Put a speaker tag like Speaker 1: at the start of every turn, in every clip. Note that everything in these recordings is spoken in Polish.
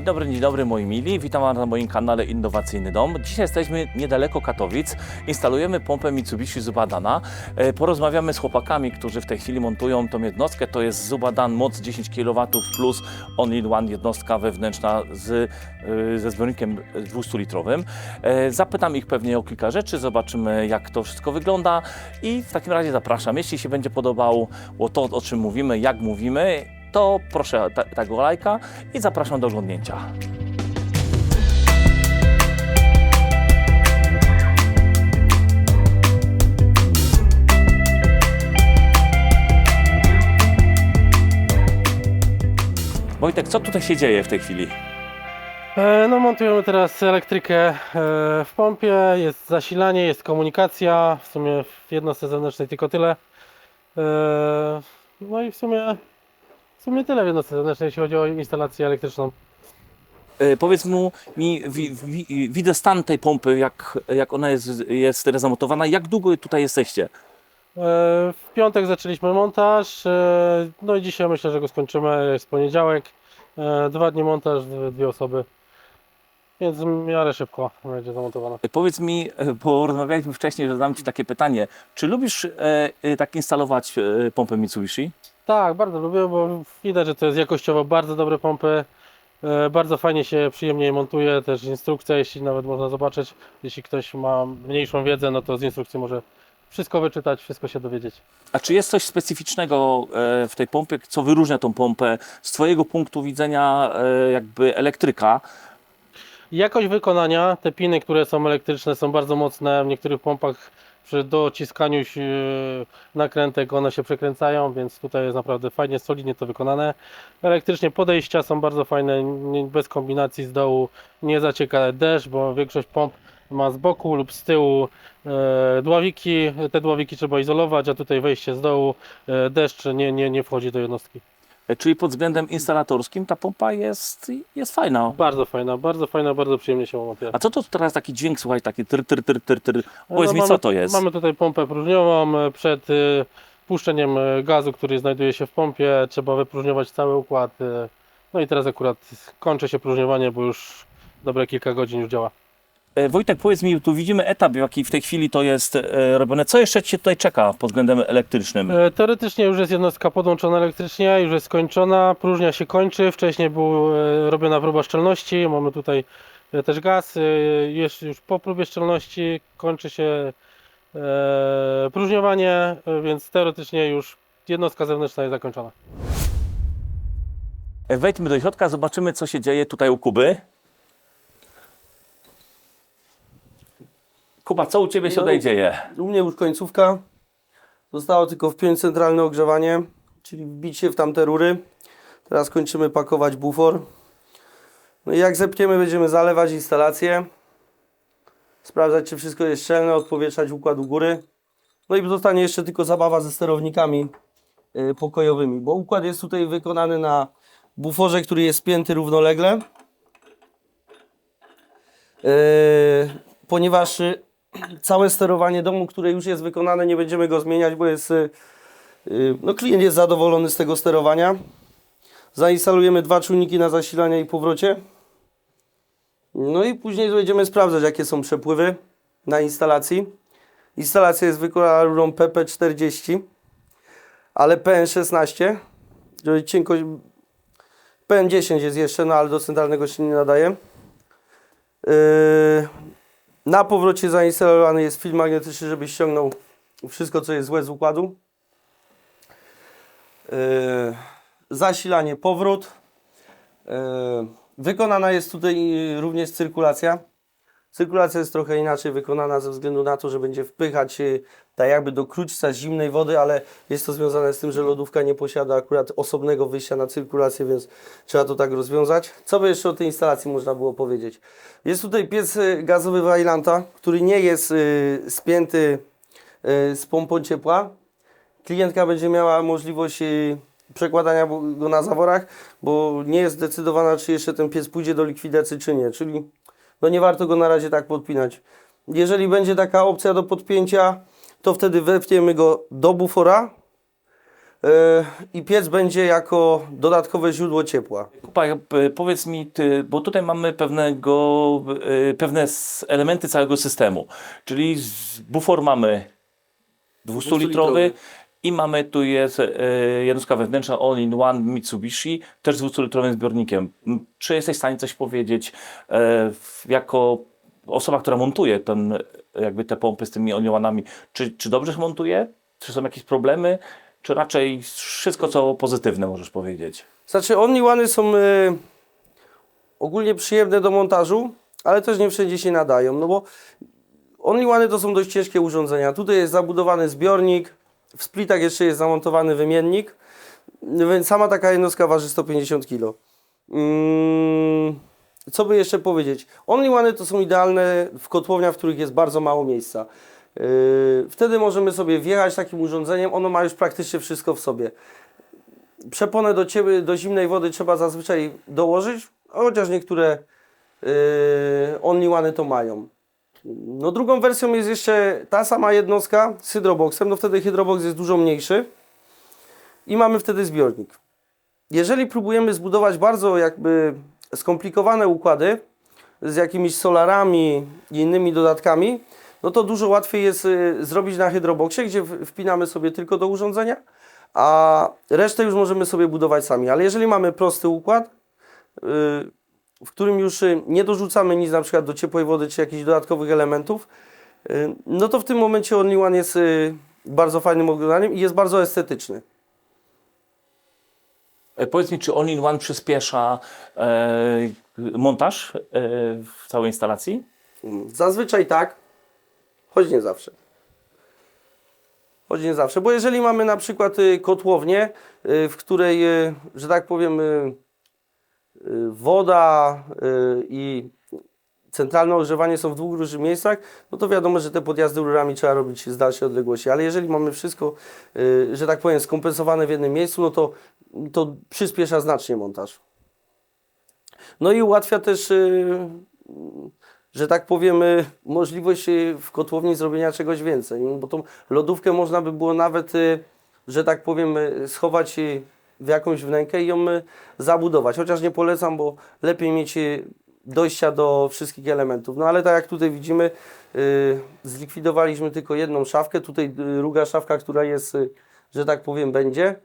Speaker 1: Dzień dobry, dzień dobry moi mili. Witam Was na moim kanale Innowacyjny Dom. Dzisiaj jesteśmy niedaleko Katowic. Instalujemy pompę Mitsubishi Zubadana. E, Porozmawiamy z chłopakami, którzy w tej chwili montują tą jednostkę. To jest Zubadan moc 10 kW plus on-in-one jednostka wewnętrzna z, e, ze zbiornikiem 200-litrowym. E, Zapytam ich pewnie o kilka rzeczy, zobaczymy jak to wszystko wygląda i w takim razie zapraszam. Jeśli się będzie podobało to, o czym mówimy, jak mówimy, to proszę tego lajka i zapraszam do oglądnięcia. Wojtek, co tutaj się dzieje w tej chwili?
Speaker 2: E, No montujemy teraz elektrykę e, w pompie, jest zasilanie, jest komunikacja, w sumie w jednostce zewnętrznej tylko tyle. E, No i w sumie, w sumie tyle w jednostce zewnętrznej, jeśli chodzi o instalację elektryczną.
Speaker 1: E, powiedz mu mi, wi, wi, widzę stan tej pompy, jak, jak ona jest, jest zamontowana. Jak długo tutaj jesteście?
Speaker 2: E, W piątek zaczęliśmy montaż, e, no i dzisiaj myślę, że go skończymy, jest poniedziałek. E, Dwa dni montaż, dwie- dwie osoby, więc w miarę szybko będzie zamontowana.
Speaker 1: E, Powiedz mi, e, bo rozmawialiśmy wcześniej, że zadam Ci takie pytanie. Czy lubisz e, e, tak instalować e, pompę Mitsubishi?
Speaker 2: Tak, bardzo lubię, bo widać, że to jest jakościowo bardzo dobre pompy. E, Bardzo fajnie się przyjemnie je montuje, też instrukcja, jeśli nawet można zobaczyć. Jeśli ktoś ma mniejszą wiedzę, no to z instrukcji może wszystko wyczytać, wszystko się dowiedzieć.
Speaker 1: A czy jest coś specyficznego e, w tej pompie, co wyróżnia tą pompę z Twojego punktu widzenia e, jakby elektryka?
Speaker 2: Jakość wykonania, te piny, które są elektryczne są bardzo mocne, w niektórych pompach przy dociskaniu się nakrętek one się przekręcają, więc tutaj jest naprawdę fajnie, solidnie to wykonane. Elektrycznie podejścia są bardzo fajne, bez kombinacji z dołu, nie zacieka deszcz, bo większość pomp ma z boku lub z tyłu e, dławiki, te dławiki trzeba izolować, a tutaj wejście z dołu, e, deszcz nie, nie, nie wchodzi do jednostki.
Speaker 1: E, Czyli pod względem instalatorskim ta pompa jest, jest fajna.
Speaker 2: Bardzo fajna, bardzo fajna, bardzo przyjemnie się montuje.
Speaker 1: A co to teraz taki dźwięk, słuchaj, taki tr, tr, tr, tr, tr. Powiedz
Speaker 2: No,
Speaker 1: mi,
Speaker 2: mamy,
Speaker 1: co to jest?
Speaker 2: Mamy tutaj pompę próżniową. e, Przed y, puszczeniem e, gazu, który znajduje się w pompie, trzeba wypróżniować cały układ. e, No i teraz akurat kończy się próżniowanie, bo już dobre kilka godzin już działa.
Speaker 1: E, Wojtek, powiedz mi, tu widzimy etap, jaki w tej chwili to jest e, robione. Co jeszcze Cię tutaj czeka pod względem elektrycznym?
Speaker 2: E, Teoretycznie już jest jednostka podłączona elektrycznie, już jest skończona, próżnia się kończy. Wcześniej była robiona próba szczelności, mamy tutaj też gaz. Jest już po próbie szczelności kończy się próżniowanie, więc teoretycznie już jednostka zewnętrzna jest zakończona.
Speaker 1: Wejdźmy do środka, zobaczymy, co się dzieje tutaj u Kuby. Kuba, co u Ciebie się
Speaker 3: No.
Speaker 1: tutaj dzieje?
Speaker 3: U mnie już końcówka. Zostało tylko wpiąć centralne ogrzewanie, czyli wbić się w tamte rury. Teraz kończymy pakować bufor. No i jak zepniemy, będziemy zalewać instalację. Sprawdzać, czy wszystko jest szczelne, odpowietrzać układ u góry. No i zostanie jeszcze tylko zabawa ze sterownikami y, pokojowymi, bo układ jest tutaj wykonany na buforze, który jest spięty równolegle. Yy, ponieważ y, całe sterowanie domu, które już jest wykonane, nie będziemy go zmieniać, bo jest, y, y, no klient jest zadowolony z tego sterowania. Zainstalujemy dwa czujniki na zasilanie i powrocie. No i później będziemy sprawdzać, jakie są przepływy na instalacji. Instalacja jest wykonana rurą PP40, ale PN16, żeby cienkość... PN10 jest jeszcze, no ale do centralnego się nie nadaje. Yy, na powrocie zainstalowany jest film magnetyczny, żeby ściągnął wszystko, co jest złe z układu. Yy, zasilanie, powrót. Yy, wykonana jest tutaj również cyrkulacja. Cyrkulacja jest trochę inaczej wykonana ze względu na to, że będzie wpychać yy, tak jakby do kruczca zimnej wody, ale jest to związane z tym, że lodówka nie posiada akurat osobnego wyjścia na cyrkulację, więc trzeba to tak rozwiązać. Co by jeszcze o tej instalacji można było powiedzieć? Jest tutaj piec y, gazowy Vailanta, który nie jest y, spięty y, z pompą ciepła. Klientka będzie miała możliwość y, przekładania go na zaworach, bo nie jest zdecydowana, czy jeszcze ten piec pójdzie do likwidacji, czy nie. Czyli no nie warto go na razie tak podpinać. Jeżeli będzie taka opcja do podpięcia, to wtedy wepniemy go do bufora, e, i piec będzie jako dodatkowe źródło ciepła.
Speaker 1: Kupa, e, powiedz mi, ty, bo tutaj mamy pewnego, e, pewne elementy całego systemu, czyli z bufor mamy 200-litrowy i mamy tu jest e, jednostka wewnętrzna all-in-one Mitsubishi, też z 200-litrowym zbiornikiem. Czy jesteś w stanie coś powiedzieć e, jako osoba, która montuje ten, jakby te pompy z tymi all-in-one'ami, czy, czy dobrze montuje? Czy są jakieś problemy? Czy raczej wszystko co pozytywne możesz powiedzieć?
Speaker 3: Znaczy, Omniwany są e, ogólnie przyjemne do montażu, ale też nie wszędzie się nadają, no bo Omniwany to są dość ciężkie urządzenia. Tutaj jest zabudowany zbiornik, w splitach jeszcze jest zamontowany wymiennik, więc sama taka jednostka waży 150 kg. Mm, co by jeszcze powiedzieć? Only to są idealne w kotłowniach, w których jest bardzo mało miejsca. Yy, wtedy możemy sobie wjechać takim urządzeniem, ono ma już praktycznie wszystko w sobie. Przeponę do, ciebie, do zimnej wody trzeba zazwyczaj dołożyć, chociaż niektóre yy, Only to mają. No drugą wersją jest jeszcze ta sama jednostka z hydroboxem, no wtedy hydrobox jest dużo mniejszy i mamy wtedy zbiornik. Jeżeli próbujemy zbudować bardzo jakby skomplikowane układy z jakimiś solarami i innymi dodatkami, no to dużo łatwiej jest y, zrobić na hydroboxie, gdzie wpinamy sobie tylko do urządzenia, a resztę już możemy sobie budować sami. Ale jeżeli mamy prosty układ, y, w którym już y, nie dorzucamy nic na przykład do ciepłej wody czy jakichś dodatkowych elementów, y, no to w tym momencie Only One jest y, bardzo fajnym oglądaniem i jest bardzo estetyczny.
Speaker 1: E, Powiedz mi, czy All-in-One przyspiesza e, montaż e, w całej instalacji?
Speaker 3: Zazwyczaj tak, choć nie zawsze. Choć nie zawsze, bo jeżeli mamy na przykład kotłownię, w której, że tak powiem, woda y, i centralne ogrzewanie są w dwóch różnych miejscach, no to wiadomo, że te podjazdy rurami trzeba robić z dalszej odległości. Ale jeżeli mamy wszystko, y, że tak powiem, skompensowane w jednym miejscu, no to, to przyspiesza znacznie montaż. No i ułatwia też y, że tak powiem, y, możliwość y, w kotłowni zrobienia czegoś więcej. Bo tą lodówkę można by było nawet, y, że tak powiem, y, schować y, w jakąś wnękę i ją y, zabudować. Chociaż nie polecam, bo lepiej mieć y, dojścia do wszystkich elementów. No ale tak jak tutaj widzimy, y, zlikwidowaliśmy tylko jedną szafkę. Tutaj druga szafka, która jest, że tak powiem, będzie.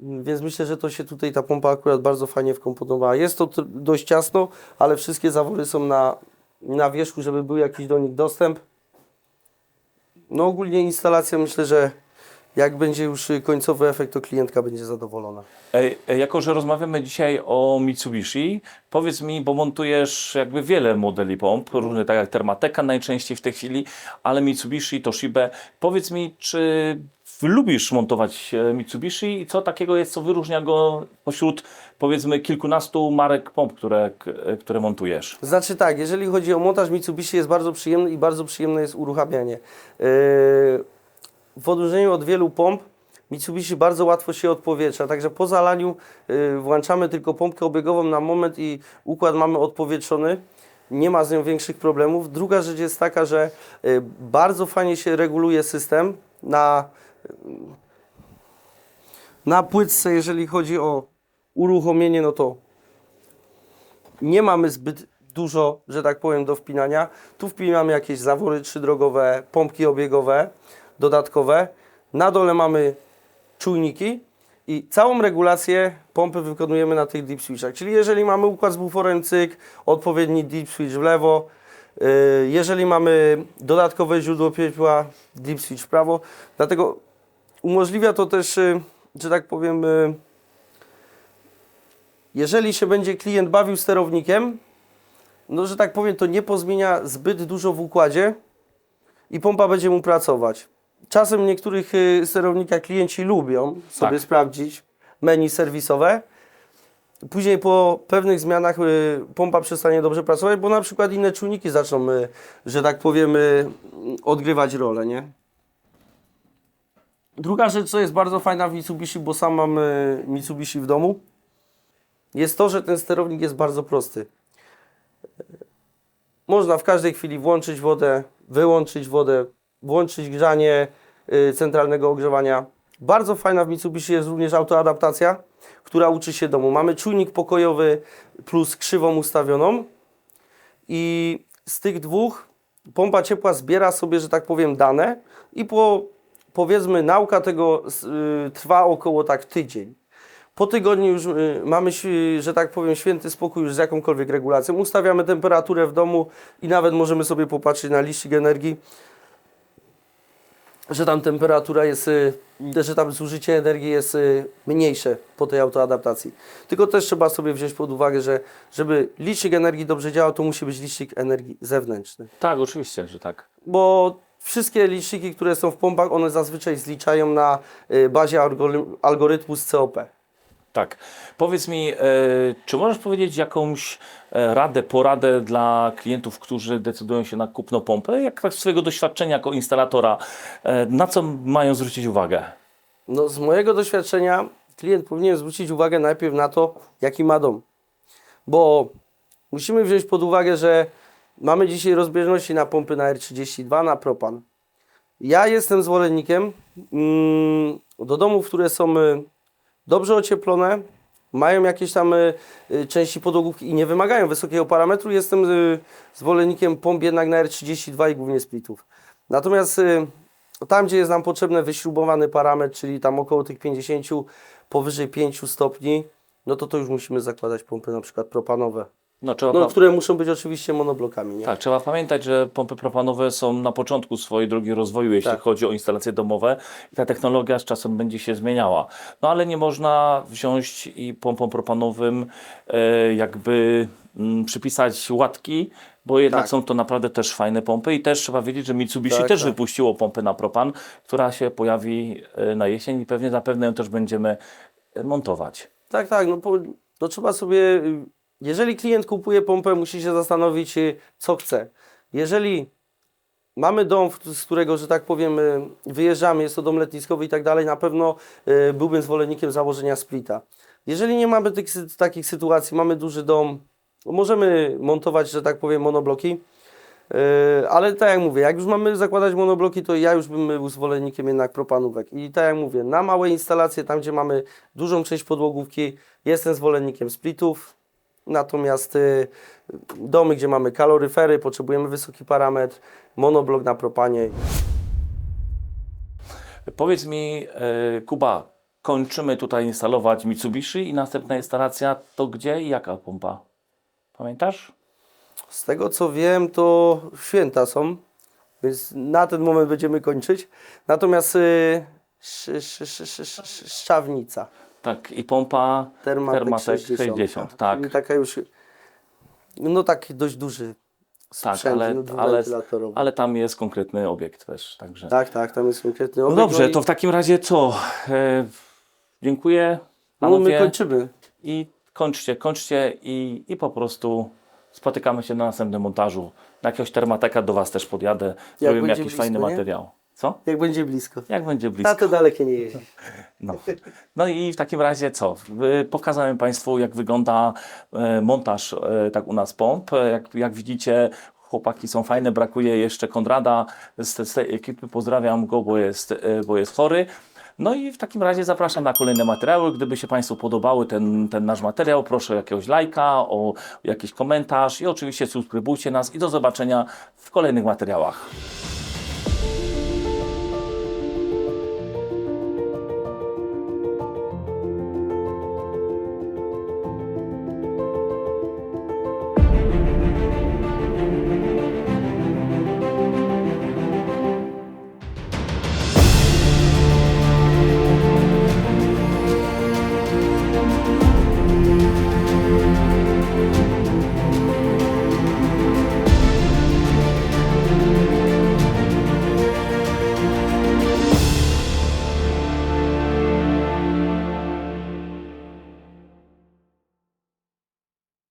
Speaker 3: Więc myślę, że to się tutaj ta pompa akurat bardzo fajnie wkomponowała. Jest to dość ciasno, ale wszystkie zawory są na, na wierzchu, żeby był jakiś do nich dostęp. No ogólnie instalacja myślę, że jak będzie już y, końcowy efekt, to klientka będzie zadowolona.
Speaker 1: E, Jako, że rozmawiamy dzisiaj o Mitsubishi, powiedz mi, bo montujesz jakby wiele modeli pomp, różne tak jak Thermateka najczęściej w tej chwili, ale Mitsubishi, Toshiba. Powiedz mi, czy lubisz montować e, Mitsubishi i co takiego jest, co wyróżnia go pośród powiedzmy kilkunastu marek pomp, które, e, które montujesz?
Speaker 3: Znaczy tak, jeżeli chodzi o montaż Mitsubishi jest bardzo przyjemny i bardzo przyjemne jest uruchamianie. Yy, w odróżnieniu od wielu pomp Mitsubishi bardzo łatwo się odpowietrza, także po zalaniu yy, włączamy tylko pompkę obiegową na moment i układ mamy odpowietrzony. Nie ma z nią większych problemów. Druga rzecz jest taka, że yy, bardzo fajnie się reguluje system na, na płytce, jeżeli chodzi o uruchomienie, no to nie mamy zbyt dużo, że tak powiem, do wpinania. Tu wpinamy jakieś zawory trzydrogowe, pompki obiegowe, dodatkowe. Na dole mamy czujniki i całą regulację pompy wykonujemy na tych deep switchach. Czyli jeżeli mamy układ z buforem cyk, odpowiedni deep switch w lewo, yy, jeżeli mamy dodatkowe źródło ciepła, deep switch w prawo. Dlatego umożliwia to też, yy, że tak powiem, yy, jeżeli się będzie klient bawił sterownikiem, no że tak powiem, to nie pozmienia zbyt dużo w układzie i pompa będzie mu pracować. Czasem w niektórych y, sterownikach klienci lubią sobie
Speaker 1: Tak.
Speaker 3: sprawdzić menu serwisowe. Później po pewnych zmianach y, pompa przestanie dobrze pracować, bo na przykład inne czujniki zaczną, y, że tak powiem, odgrywać rolę, nie? Druga rzecz, co jest bardzo fajna w Mitsubishi, bo sam mam Mitsubishi w domu, jest to, że ten sterownik jest bardzo prosty. Można w każdej chwili włączyć wodę, wyłączyć wodę, włączyć grzanie y, centralnego ogrzewania. Bardzo fajna w Mitsubishi jest również autoadaptacja, która uczy się domu. Mamy czujnik pokojowy plus krzywą ustawioną i z tych dwóch pompa ciepła zbiera sobie, że tak powiem, dane i po, powiedzmy nauka tego y, trwa około tak tydzień. Po tygodniu już y, mamy, ś- że tak powiem, święty spokój już z jakąkolwiek regulacją. Ustawiamy temperaturę w domu i nawet możemy sobie popatrzeć na licznik energii, że tam temperatura jest, y, że tam zużycie energii jest y, mniejsze po tej autoadaptacji. Tylko też trzeba sobie wziąć pod uwagę, że żeby licznik energii dobrze działał, to musi być licznik energii zewnętrzny.
Speaker 1: Tak, oczywiście, że tak.
Speaker 3: Bo wszystkie liczniki, które są w pompach, one zazwyczaj zliczają na y, bazie algory- algorytmu z COP.
Speaker 1: Tak. Powiedz mi, e, czy możesz powiedzieć jakąś e, radę, poradę dla klientów, którzy decydują się na kupno pompy? Jak tak z swojego doświadczenia jako instalatora, e, na co mają zwrócić uwagę?
Speaker 3: No, z mojego doświadczenia klient powinien zwrócić uwagę najpierw na to, jaki ma dom. Bo musimy wziąć pod uwagę, że mamy dzisiaj rozbieżności na pompy na R32, na propan. Ja jestem zwolennikiem mm, do domów, które są y, dobrze ocieplone, mają jakieś tam y, y, części podłogówki i nie wymagają wysokiego parametru. Jestem y, zwolennikiem pomp jednak na R32 i głównie splitów. Natomiast tam, gdzie jest nam potrzebny wyśrubowany parametr, czyli tam około tych 50, powyżej 5 stopni, no to to już musimy zakładać pompy na przykład propanowe.
Speaker 1: No, trzeba,
Speaker 3: No, które muszą być oczywiście monoblokami, nie?
Speaker 1: tak, trzeba pamiętać, że pompy propanowe są na początku swojej drogi rozwoju, jeśli
Speaker 3: Tak.
Speaker 1: chodzi o instalacje domowe i ta technologia z czasem będzie się zmieniała. No ale nie można wziąć i pompom propanowym e, jakby mm, przypisać łatki, bo jednak
Speaker 3: Tak.
Speaker 1: są to naprawdę też fajne pompy i też trzeba wiedzieć, że Mitsubishi
Speaker 3: Tak,
Speaker 1: też
Speaker 3: tak.
Speaker 1: wypuściło pompę na propan, która się pojawi e, na jesień i pewnie zapewne ją też będziemy e, montować.
Speaker 3: Tak, tak, no, po, no trzeba sobie, y, jeżeli klient kupuje pompę, musi się zastanowić, y, co chce. Jeżeli mamy dom, z którego, że tak powiem, y, wyjeżdżamy, jest to dom letniskowy i tak dalej, na pewno y, byłbym zwolennikiem założenia splita. Jeżeli nie mamy tych, takich sytuacji, mamy duży dom, możemy montować, że tak powiem, monobloki, ale tak jak mówię, jak już mamy zakładać monobloki, to ja już bym był zwolennikiem jednak propanówek. I tak jak mówię, na małe instalacje, tam gdzie mamy dużą część podłogówki, jestem zwolennikiem splitów. Natomiast y, domy, gdzie mamy kaloryfery, potrzebujemy wysoki parametr, monoblok na propanie.
Speaker 1: Powiedz mi, e, Kuba, kończymy tutaj instalować Mitsubishi i następna instalacja to gdzie i jaka pompa? Pamiętasz?
Speaker 3: Z tego co wiem, to święta są, więc na ten moment będziemy kończyć. Natomiast y, sz, sz, sz, sz, sz, sz, szczawnica.
Speaker 1: Tak, i pompa
Speaker 3: Thermatec,
Speaker 1: Thermatec 60, tak.
Speaker 3: Czyli taka już, no taki dość duży
Speaker 1: Tak, ale,
Speaker 3: no,
Speaker 1: ale, ale tam jest konkretny obiekt też, także.
Speaker 3: Tak, tak, tam jest konkretny
Speaker 1: No
Speaker 3: obiekt.
Speaker 1: dobrze,
Speaker 3: i-
Speaker 1: to w takim razie co? E, dziękuję
Speaker 3: no, my kończymy.
Speaker 1: i kończcie, kończcie i, i po prostu spotykamy się na następnym montażu. Na jakiegoś termateka do Was też podjadę, zrobimy
Speaker 3: będzie
Speaker 1: jakiś
Speaker 3: blisko,
Speaker 1: fajny
Speaker 3: nie?
Speaker 1: materiał. Co?
Speaker 3: Jak będzie blisko.
Speaker 1: Jak będzie blisko.
Speaker 3: Na to dalekie nie jeździ.
Speaker 1: No. no i w takim razie co? Pokazałem Państwu, jak wygląda e, montaż e, tak u nas pomp. E, Jak, jak widzicie, chłopaki są fajne, brakuje jeszcze Konrada z, z tej ekipy. Pozdrawiam go, bo jest, bo jest chory. No i w takim razie zapraszam na kolejne materiały. Gdyby się Państwu podobały ten, ten nasz materiał, proszę o jakiegoś lajka, o jakiś komentarz i oczywiście subskrybujcie nas i do zobaczenia w kolejnych materiałach.